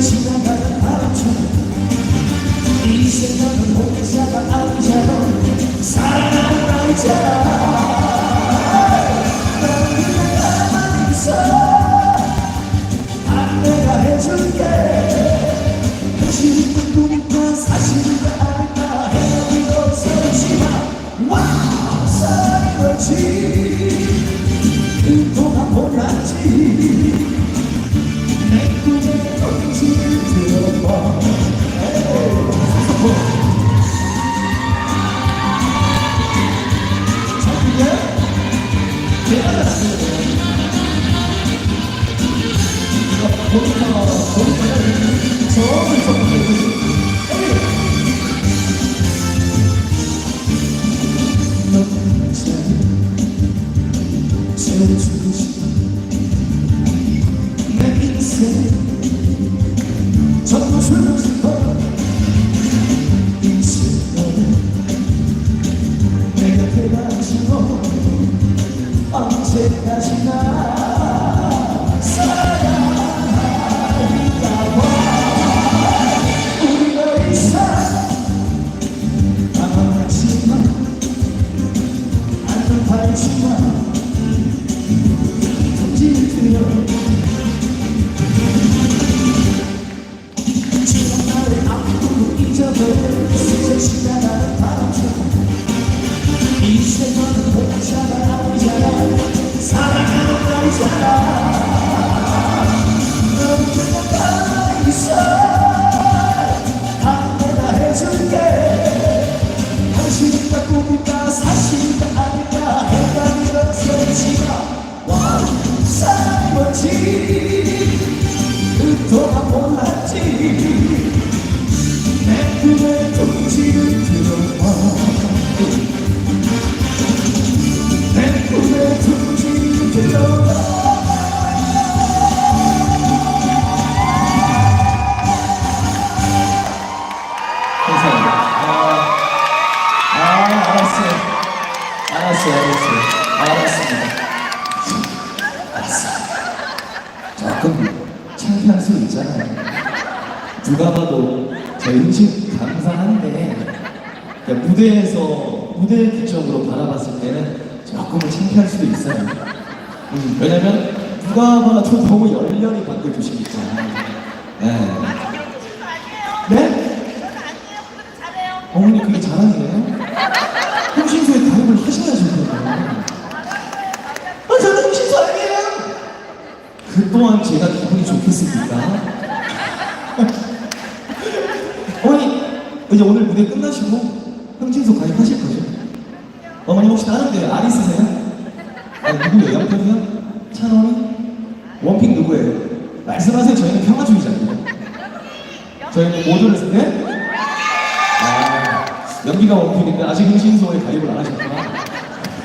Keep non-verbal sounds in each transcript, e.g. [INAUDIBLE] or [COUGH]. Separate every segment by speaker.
Speaker 1: 스쳐 사랑 조금 창피할 수 있잖아요. 누가 봐도 제 음식 감사한데 그러니까 무대에서 무대 기점으로 바라봤을 때는 조금은 창피할 수도 있어요. 음, 왜냐면 누가 봐도 너무 열렬히 밖을 주시니까. 네. 네? 어머니 그게 자랑이에요? 흥신소에 가입을 하셔야죠 그러면 아 저는 흥신소 아니에요 그 또한 제가 기분이 좋겠습니까? 어머니 이제 오늘 무대 끝나시고 흥신소 가입하실 거죠? 어머니 혹시 다른 데알 있으세요? 아니 누구예요? 양평이요? 찬원이? 원픽 누구예요? 말씀하세요 저희는 평화주의자예요 저희는 모두를 네? 아, 연기가 원픽인데 아직 흥신소에 가입을 안 하셨구나.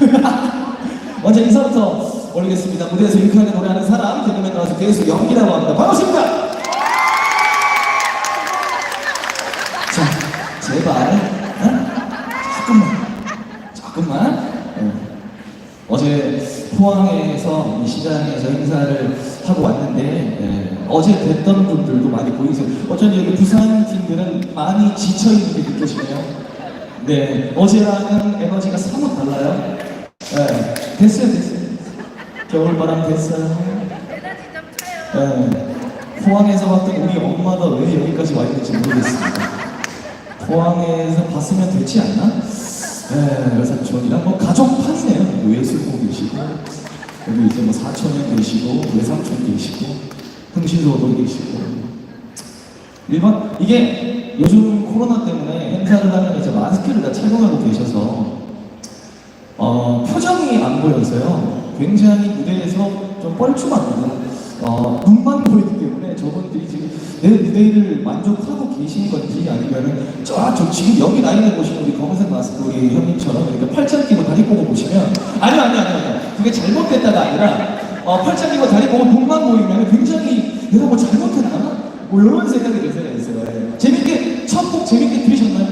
Speaker 1: [LAUGHS] 먼저 인사부터 올리겠습니다. 무대에서 유쾌하게 노래하는 사람, 개그맨 나와서 계속 연기라고 합니다. 반갑습니다. 자, 제발, 어? 조금만, 조금만. 어. 어제 포항에서 이 시장에서 행사를 하고 왔는데 예, 어제 뵀던 분들도 많이 보이세요. 어쩐지 여기 부산 팀들은 많이 지쳐 있는 게 느껴지네요. 네, 어제랑은 에너지가 사뭇 달라요. 예, 됐어요, 됐어요. 겨울바람 됐어요. 예, 포항에서 봤던 우리 엄마가 왜 여기까지 와 있는지 모르겠습니다. 포항에서 봤으면 되지 않나? 예, 외삼촌이랑 뭐 가족판이네요. 외술봉 계시고, 여기 이제 뭐 사촌형 계시고, 외삼촌 계시고, 흥신소도 계시고. 일반, 이게 요즘 코로나 때문에 행사를 하면 이제 마스크를 다 착용하고 계셔서, 어, 표정이 안 보여서요. 굉장히 무대에서 좀 뻘쭘합니다. 어, 눈만 보이기 때문에 저분들이 지금 내 무대를 만족하고 계신 건지 아니면은 저저 지금 여기 라인에 보시는 우리 검은색 마스크 우리 형님처럼 이렇게 팔짱 끼고 다리 꼬고 보시면 아니요 아니요 아니요 아니요 그게 잘못됐다가 아니라 어, 팔짱 끼고 다리 꼬고 눈만 보이면 굉장히 내가 뭐 잘못했나? 뭐 이런 생각이 들 때가 있어요. 예. 재밌게 첫 곡 재밌게 들으셨나요?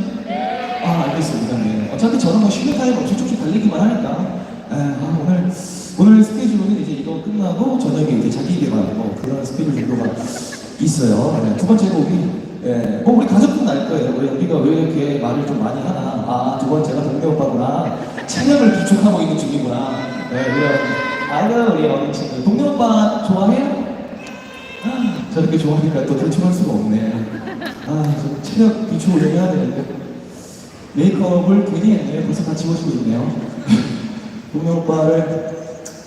Speaker 1: 아 알겠습니다. 네. 어차피 저는 뭐 쉬는 타임 없이 쭉쭉 달리기만 하니까. 에, 아, 오늘 오늘 스케줄은 이제 이거 끝나고 저녁에 이제 자기 개발 뭐 그런 스케줄 정도가 있어요. 네, 두 번째 곡이 예, 뭐 우리 가족분 알 거예요. 왜 우리가 왜 이렇게 말을 좀 많이 하나? 아, 두 번째가 동네 오빠구나. 찬양을 비축하고 있는 중이구나. 네, 이런 아유 우리 어린 친구. 동네 오빠 좋아해요? 아, 저렇게 좋아하니까 또 대충할 수가 없네. 아, 저 체력 비축을 좀 해야 되는데. 메이크업을 괜히 했네요. 벌써 다 지워지고 있네요. [LAUGHS] 동네 오빠를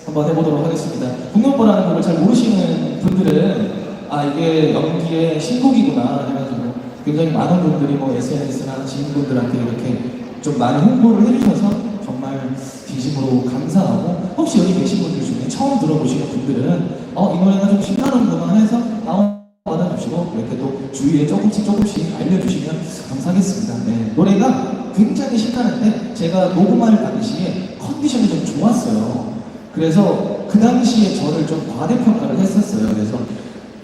Speaker 1: 한번 해보도록 하겠습니다. 동네 오빠라는 곡을 잘 모르시는 분들은 아, 이게 연기의 신곡이구나 해가지고 굉장히 많은 분들이 뭐 SNS나 지인분들한테 이렇게 좀 많이 홍보를 해주셔서 정말 진심으로 감사하고 혹시 여기 계신 분들 중에 처음 들어보시는 분들은 어, 이 노래가 좀 신나는구나 해서 다운 받아주시고 이렇게 또 주위에 조금씩 조금씩 알려주시면 감사하겠습니다. 네, 노래가 굉장히 신나는데 제가 녹음할 당시에 컨디션이 좀 좋았어요. 그래서 그 당시에 저를 좀 과대평가를 했었어요. 그래서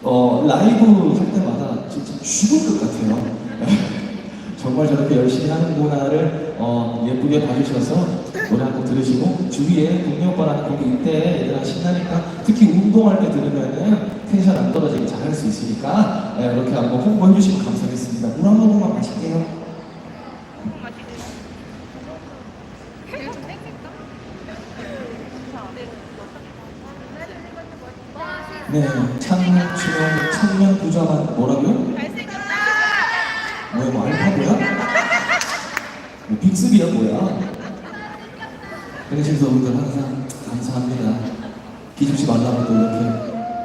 Speaker 1: 어, 라이브 할 때마다 진짜 죽을 것 같아요. [LAUGHS] 정말 저렇게 열심히 하는구나를 어, 예쁘게 봐주셔서 노래 한 곡 들으시고 주위에 동네 오빠라는 곡이 이때 얘들아 신나니까 특히 운동할 때 들으면은 텐션 안 떨어지게 잘 할 수 있으니까 예, 이렇게 한번 홍보해 주시면 감사하겠습니다. 물 한 모금만 마실게요. 네, 창문, 주영, 천명, 부자만 뭐라고요? 뭐야, 뭐 알파고야? 뭐 빅스비야 뭐야? 그러시면서 분들 항상 감사합니다. 기죽지 말라고 또 이렇게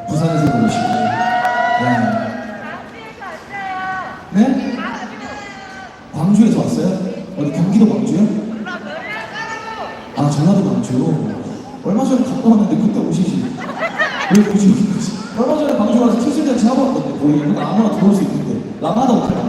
Speaker 1: 부산에서 보시고 네. 네? 광주에서 왔어요? 어디 경기도 광주요? 아 전라도 광주 얼마 전에 갔다 왔는데 그때 오시지 왜 굳이 여기까지 얼마 전에 광주 가서 키술잔치 왔던데 거기 이거 아무나 들어올 수 있는데 라마다 호텔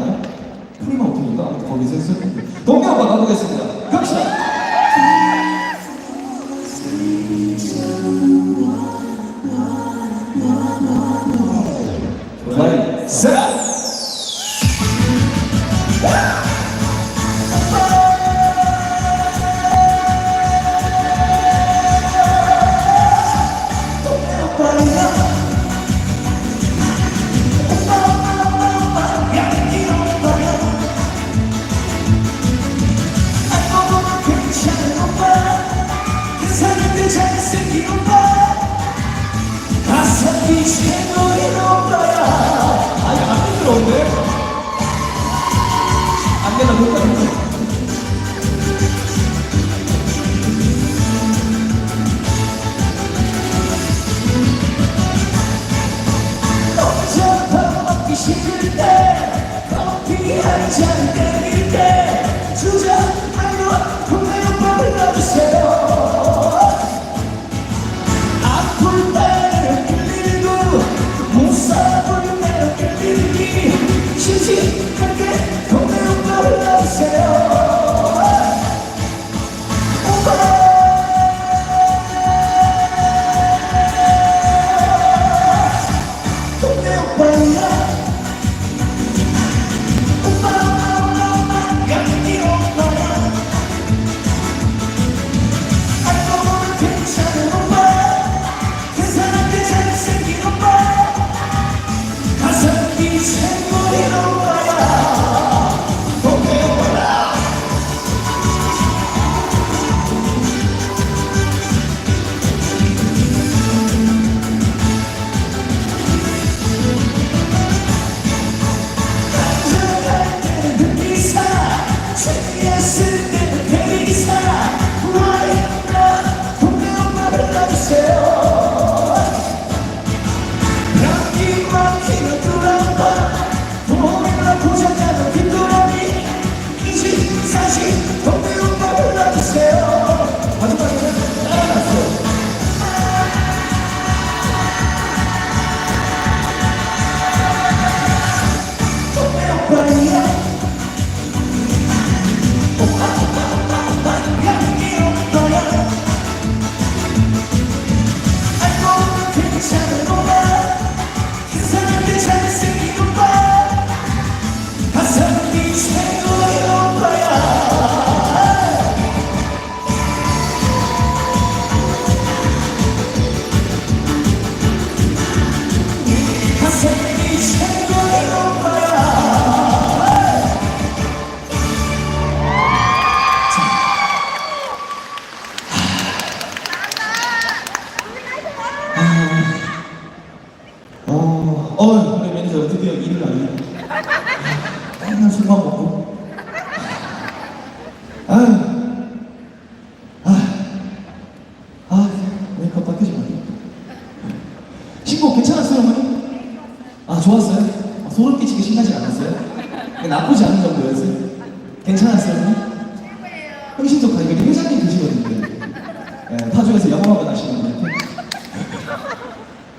Speaker 1: 네, 타주에서 영어학원 하시는 분한테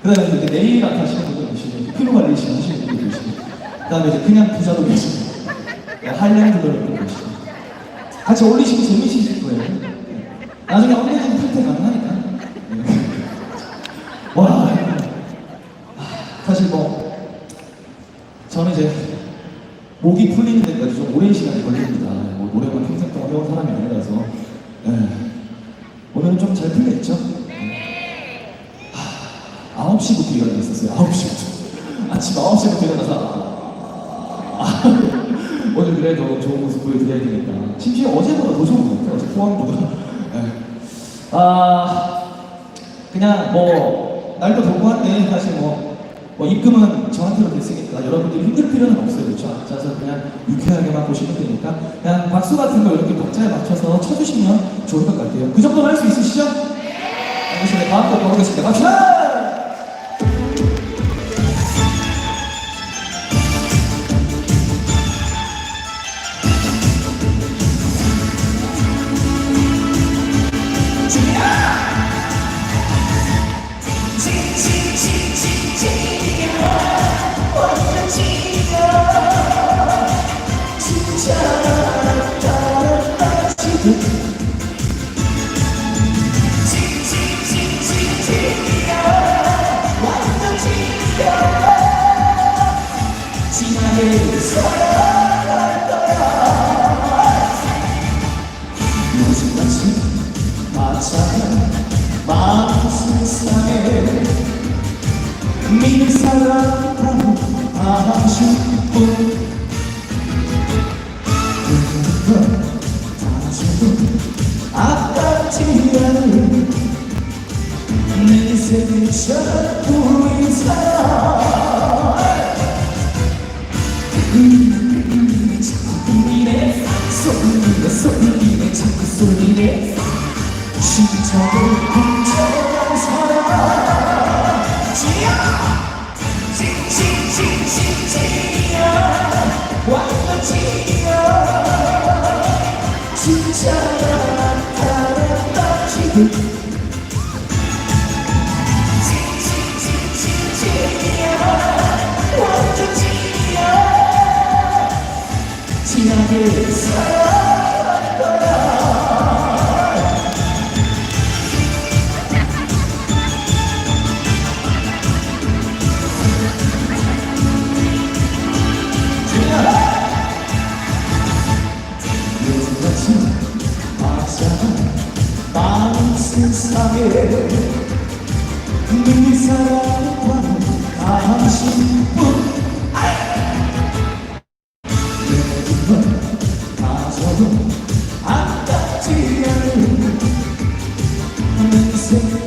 Speaker 1: 그 다음에 이제 네일 아트 하시는 분도 계시고 피부 관리실 하시는 분도 계시고 그 다음에 이제 그냥 부자도 계시고 네, 한량분들도 계시고. 같이 어울리시면 재밌으실 거예요. 네. 나중에 어느 아, 그냥 뭐 날도 더고 한데 사실 뭐, 뭐 입금은 저한테로 됐으니까 여러분들이 힘들 필요는 없어요. 그렇죠? 앉아서 그냥 유쾌하게만 보시면 되니까 그냥 박수 같은 거 이렇게 박자에 맞춰서 쳐주시면 좋을 것 같아요. 그 정도는 할 수 있으시죠? 네. 알겠습니다. 다음 곡 보겠습니다. 갑시다!
Speaker 2: 진짜 난 바람바지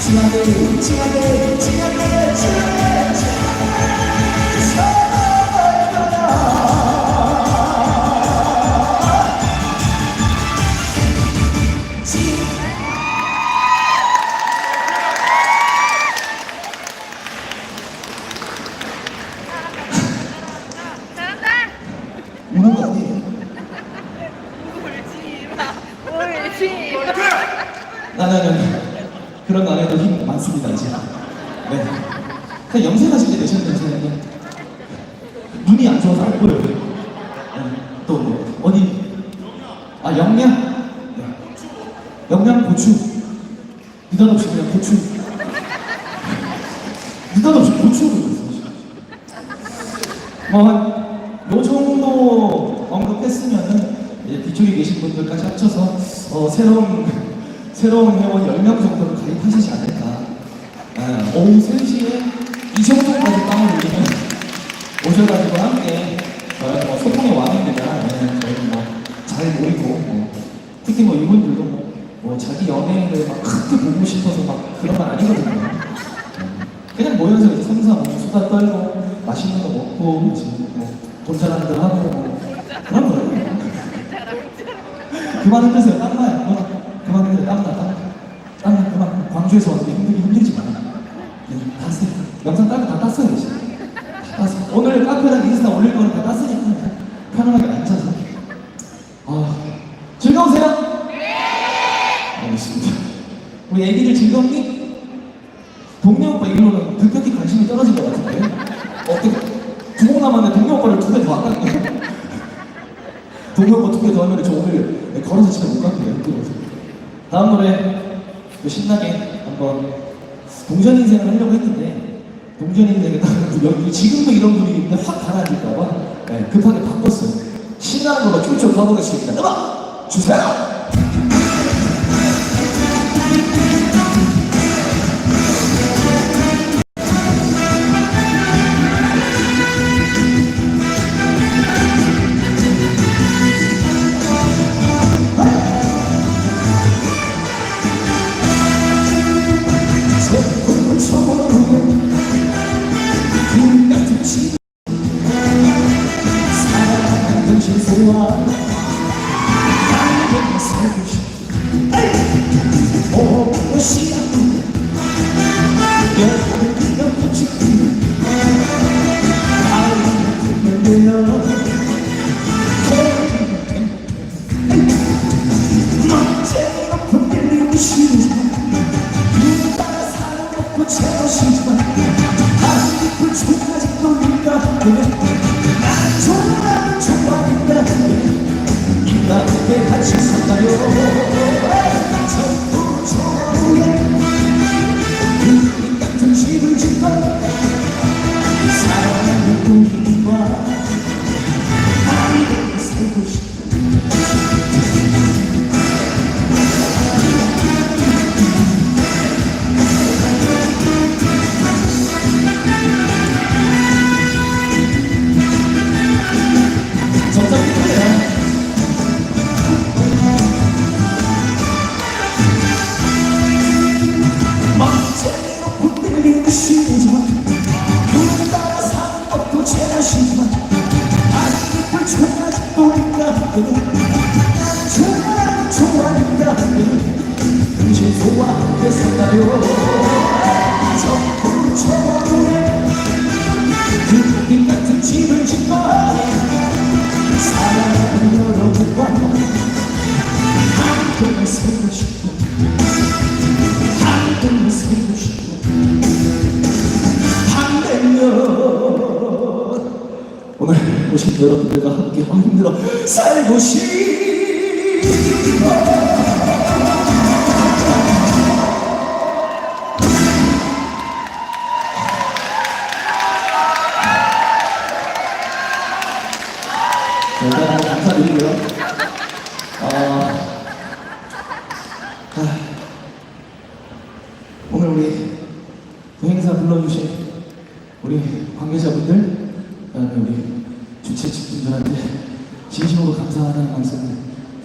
Speaker 3: 지마들
Speaker 1: 지마들 뭐요 정도 언급했으면은 이제 뒤쪽에 계신 분들까지 합쳐서 어, 새로운 [LAUGHS] 새로운 회원 10명 정도를 가입하시지 않을까 아, 오후 3시에 이 정도까지 빵을 올리면 [LAUGHS] 오셔가지고 함께 저희 뭐 소통의 왕입니다. 네, 저희 뭐잘 모이고 뭐, 특히 뭐 이분들도 뭐, 뭐 자기 연예인을 막 크게 보고 싶어서 막 그런 건 아니거든요. 네. 그냥 모여서 이제 삼사 뭐 수다 떨고 맛있는 거 먹고 이제 뭐 돈자랑들 하고 뭐 그런 거예요. 그만 흔드세요. 땀나요. 그만, 그만 흔드세요. 땀나, 땀나. 땀나, 그만. 광주에서 왔는데 힘들기 힘들지 마. 네, 다 쓰, 영상 딸거 다 땄어요, 이제. 다 땄어. 오늘 카페랑 인스타 올릴 거는 다 땄으니까 그냥 편안하게 앉아서. 아, 즐거우세요? 네! 알겠습니다. 우리 애기들 즐겁니? 동네 오빠 이후로는 급격히 관심이 떨어진 것 같은데? 어떻게, 두곡 남았는데 동네 오빠를 두배더 아깝네. 동네 오빠 두 개 더 하면 저 오늘 걸어서 집에 못 갈게요. 다음 노래 또 신나게 한번 동전 인생을 하려고 했는데 동전 인생에 딱 [LAUGHS] 여기 지금도 이런 분위기인데 확 가라앉을까봐 네, 급하게 바꿨어요. 신나는 걸로 쭉쭉 가보겠습니다. 음악 주
Speaker 2: 사랑하는 우 싶어. 함께 살고 싶어. 반대면
Speaker 1: 오늘 오신 여러분들과 함께 아 힘들어
Speaker 2: 살고 싶어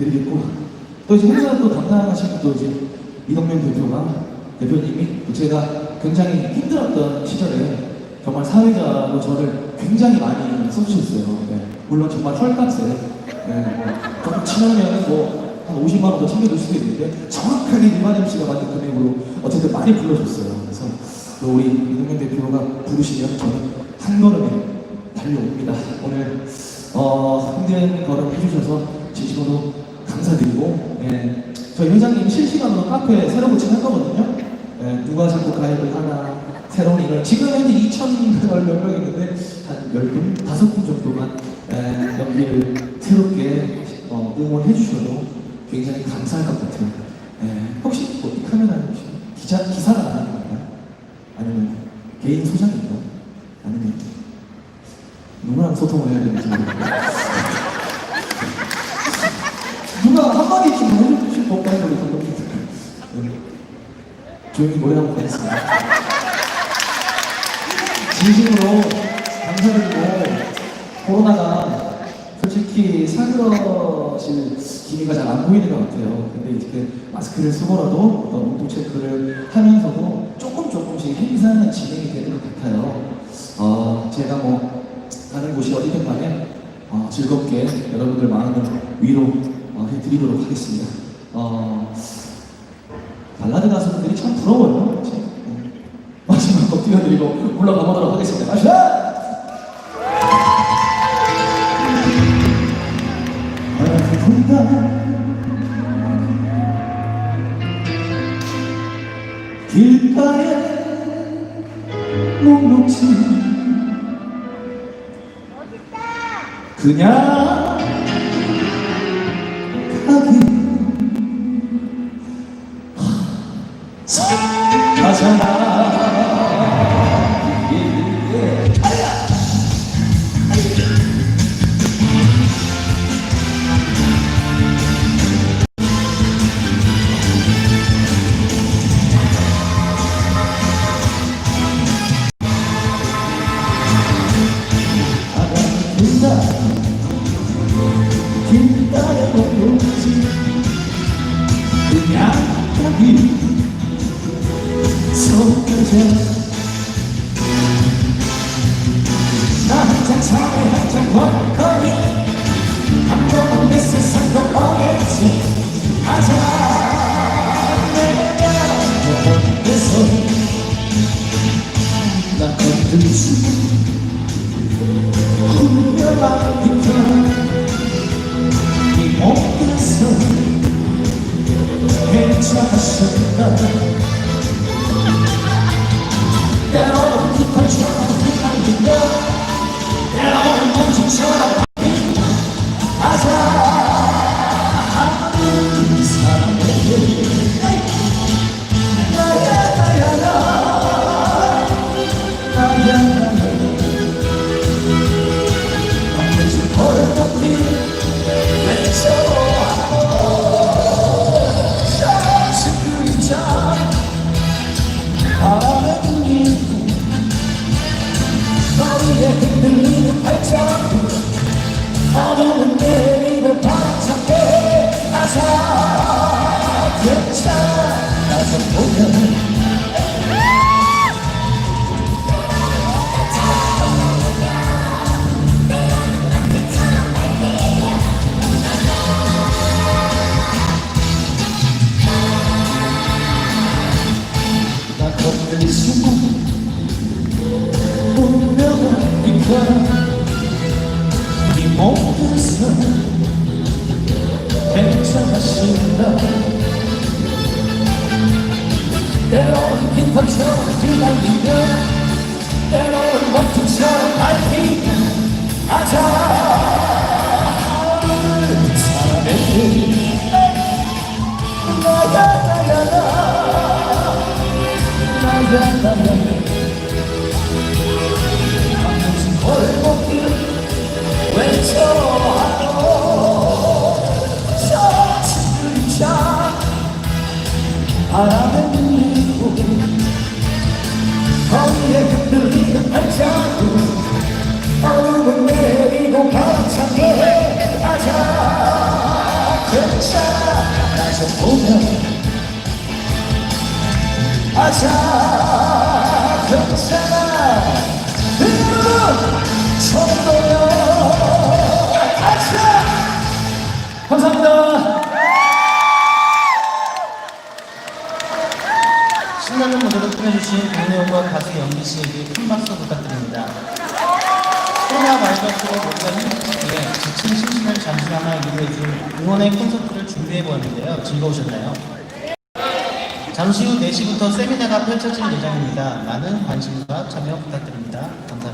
Speaker 1: 드리겠고, 또 이제 행사 또 담당하신 또 이제 이동명 대표가 대표님이 또 제가 굉장히 힘들었던 시절에 정말 사회자로 저를 굉장히 많이 써주셨어요. 네. 물론 정말 헐값에 네, 뭐 친하면 뭐 한 50만 원도 챙겨줄 수도 있는데 정확하게 이만ем 씨가 받은 금액으로 어쨌든 많이 불러줬어요. 그래서 또 우리 이동명 대표가 부르시면 저는 한 걸음에 달려옵니다. 오늘 어, 힘든 걸음 해주셔서 진심으로 감사드리고 예, 저희 회장님 실시간으로 카페 새로 고침할 거거든요. 예, 누가 자꾸 가입을 하나 새로운 이걸 지금 현재 2천 몇명 있는데 한 10분, 5분 정도만 예, 연기를 새롭게 어, 응원해 주셔도 굉장히 감사할 것 같아요. 예, 혹시 뭐, 이 카메라는 혹시 기자, 기사가 나가는 건가요? 아니면 개인 소장인가요? 아니면 누구랑 소통을 해야 되는지 모르겠어요. 누가 한마디 좀 해주실 거 없다는 걸 감독님 조용히 한번 가겠습니다. 진심으로 감사드리고 코로나가 솔직히 사그러질 기미가 잘 안 보이는 것 같아요. 근데 이렇게 마스크를 쓰고라도 어떤 온도 체크를 하면서도 조금 조금씩 행사는 진행이 되는 것 같아요. 어, 제가 뭐 다른 곳이 어디든 간에 어, 즐겁게 여러분들 마음을 위로 어, 해드리도록 하겠습니다. 어, 발라드 가수분들이 참 부러워요. 그치? 어. 마지막 곡 띄워드리고 물러가 보도록 하겠습니다. 마시아! 바라본다 길가에 녹록지 그냥 길가에 녹록지. 그냥 가기 속까지 나한잔 차에 한잔 먹거리 한 번은 내 세상도 오겠지. 가자. 내가 내 손 나 건들지 hundertmal 이 몸에서 괜찮았을까 때로는 깃털처럼 휘날리며 때로는 멈춤처럼 발자국 얼굴 내리고 바람차게 하자. 괜찮아. 나서 보면. 아자
Speaker 4: 꾸며주신 동네오과 가수 영기 씨에게 큰 박수 부탁드립니다. 코로나 바이러스로 모두가 힘들게 지친 심신을 잠시나마 위로해줄 응원의 콘서트를 준비해보았는데요. 즐거우셨나요? 잠시 후 4시부터 세미나가 펼쳐질 예정입니다. 많은 관심과 참여 부탁드립니다. 감사합니다.